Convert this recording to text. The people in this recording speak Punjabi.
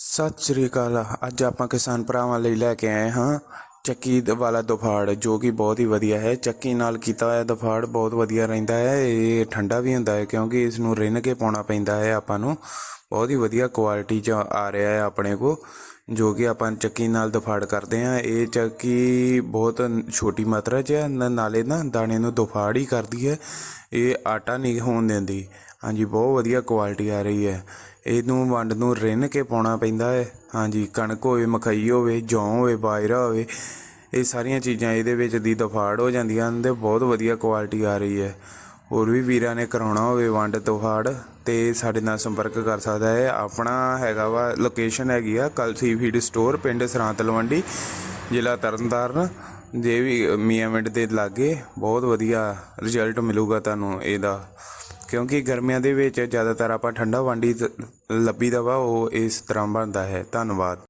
ਸਤਿ ਸ੍ਰੀ ਅਕਾਲ। ਅੱਜ ਆਪਾਂ ਕਿਸਾਨ ਭਰਾਵਾਂ ਲਈ ਲੈ ਕੇ ਆਏ ਹਾਂ ਚੱਕੀ ਵਾਲਾ ਦੁਫਾੜ, ਜੋ ਕਿ ਬਹੁਤ ਹੀ ਵਧੀਆ ਹੈ। ਚੱਕੀ ਨਾਲ ਕੀਤਾ ਹੋਇਆ ਦੁਫਾੜ ਬਹੁਤ ਵਧੀਆ ਰਹਿੰਦਾ ਹੈ। ਇਹ ਠੰਡਾ ਵੀ ਹੁੰਦਾ ਹੈ ਕਿਉਂਕਿ ਇਸ ਨੂੰ ਰਿੰਨ ਕੇ ਪਾਉਣਾ ਪੈਂਦਾ ਹੈ ਆਪਾਂ ਨੂੰ। ਬਹੁਤ ਹੀ ਵਧੀਆ ਕੁਆਲਿਟੀ ਚ ਆ ਰਿਹਾ ਹੈ ਆਪਣੇ ਕੋ ਜੋ ਕਿ ਆਪਾਂ ਚੱਕੀ ਨਾਲ ਦਫਾੜ ਕਰਦੇ ਹਾਂ। ਇਹ ਚੱਕੀ ਬਹੁਤ ਛੋਟੀ ਮਾਤਰਾ 'ਚ ਹੈ। ਨਾਲੇ ਨਾ ਦਾਣੇ ਨੂੰ ਦੁਫਾੜ ਹੀ ਕਰਦੀ ਹੈ। ਇਹ ਆਟਾ ਨਹੀਂ ਹੋਣ ਦਿੰਦੀ। ਹਾਂਜੀ, ਬਹੁਤ ਵਧੀਆ ਕੁਆਲਿਟੀ ਆ ਰਹੀ ਹੈ। ਇਹਨੂੰ ਵੰਡ ਨੂੰ ਰਿੰਨ ਕੇ ਪਾਉਣਾ ਪੈਂਦਾ ਹੈ। ਹਾਂਜੀ, ਕਣਕ ਹੋਵੇ ਮਕਈ ਹੋਵੇ, ਜੌਂ ਹੋਵੇ, ਬਾਜਰਾ ਹੋਵੇ, ਇਹ ਸਾਰੀਆਂ ਚੀਜ਼ਾਂ ਇਹਦੇ ਵਿੱਚ ਦੀ ਦਫਾੜ ਹੋ ਜਾਂਦੀਆਂ ਹਨ ਤੇ ਬਹੁਤ ਵਧੀਆ ਕੁਆਲਿਟੀ ਆ ਰਹੀ ਹੈ। ਹੋਰ ਵੀ ਵੀਰਾਂ ਨੇ ਕਰਾਉਣਾ ਹੋਵੇ ਵੰਡ ਦਫਾੜ ਤੇ ਸਾਡੇ ਨਾਲ ਸੰਪਰਕ ਕਰ ਸਕਦਾ ਹੈ। ਆਪਣਾ ਹੈਗਾ ਵਾ ਲੋਕੇਸ਼ਨ ਹੈਗੀ ਆ ਕਲਸੀ ਫੀਡ ਸਟੋਰ ਪਿੰਡ ਸਰਾਂ ਤਲਵੰਡੀ ਜ਼ਿਲ੍ਹਾ ਤਰਨਤਾਰਨ ਜੇ ਵੀ ਮੀਆਂ ਮਿੰਟ ਦੇ ਲਾਗੇ ਬਹੁਤ ਵਧੀਆ ਰਿਜ਼ਲਟ ਮਿਲੂਗਾ ਤੁਹਾਨੂੰ ਇਹਦਾ। ਕਿਉਂਕਿ ਗਰਮੀਆਂ ਦੇ ਵਿੱਚ ਜ਼ਿਆਦਾਤਰ ਆਪਾਂ ਠੰਡਾ ਵਾਂਡੀ ਲੱਭੀ ਦਾ ਵਾ, ਉਹ ਇਸ ਤਰ੍ਹਾਂ ਬਣਦਾ ਹੈ। ਧੰਨਵਾਦ।